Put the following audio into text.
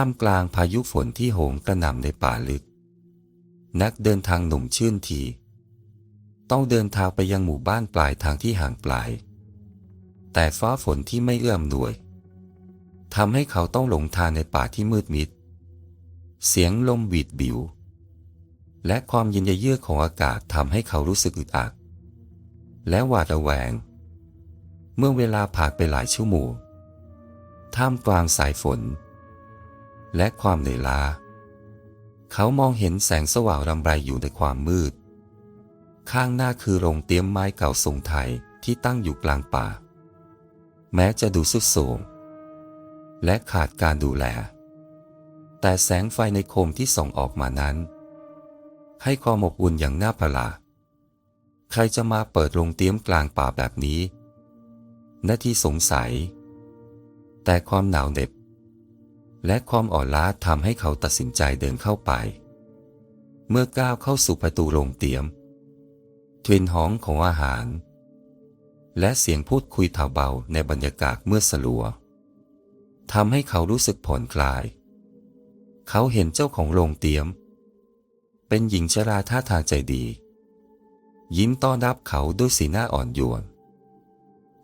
ท่ามกลางพายุฝนที่โหมกระหน่ำในป่าลึก นักเดินทางหนุ่มชื่นที ต้องเดินทางไปยังหมู่บ้านปลายทางที่ห่างไกลแต่ฟ้าฝนที่ไม่เอื้อมหน่วยทำให้เขาต้องหลงทางในป่าที่มืดมิด เสียงลมหวีดบิว และความเย็นเยือกของอากาศทำให้เขารู้สึกอึดอัด และหวาดระแวง เมื่อเวลาผ่านไปหลายชั่วโมงท่ามกลางสายฝน และความเหนื่อยล้า เขามองเห็นแสงสว่างรำไรอยู่ในความมืด ข้างหน้าคือโรงเตรียมไม้เก่าทรงไทยที่ตั้งอยู่กลางป่า แม้จะดูสุดโทรมและขาดการดูแล แต่แสงไฟในโคมที่ส่องออกมานั้น ให้ความอบอุ่นอย่างน่าประหลาดใครจะมาเปิดโรงเตรียมกลางป่าแบบนี้นาที่สงสัย แต่ความหนาวเหน็บ และความอ่อนล้าทำให้เขาตัดสินใจเดินเข้าไป เมื่อก้าวเข้าสู่ประตูโรงเตียมกลิ่นหอมของอาหาร และเสียงพูดคุยเถาเบาในบรรยากาศเมื่อสลัวทำให้เขารู้สึกผ่อนคลาย เขาเห็นเจ้าของโรงเตียม เป็นหญิงชราท่าทางใจดี ยิ้มต้อนรับเขาด้วยสีหน้าอ่อนโยน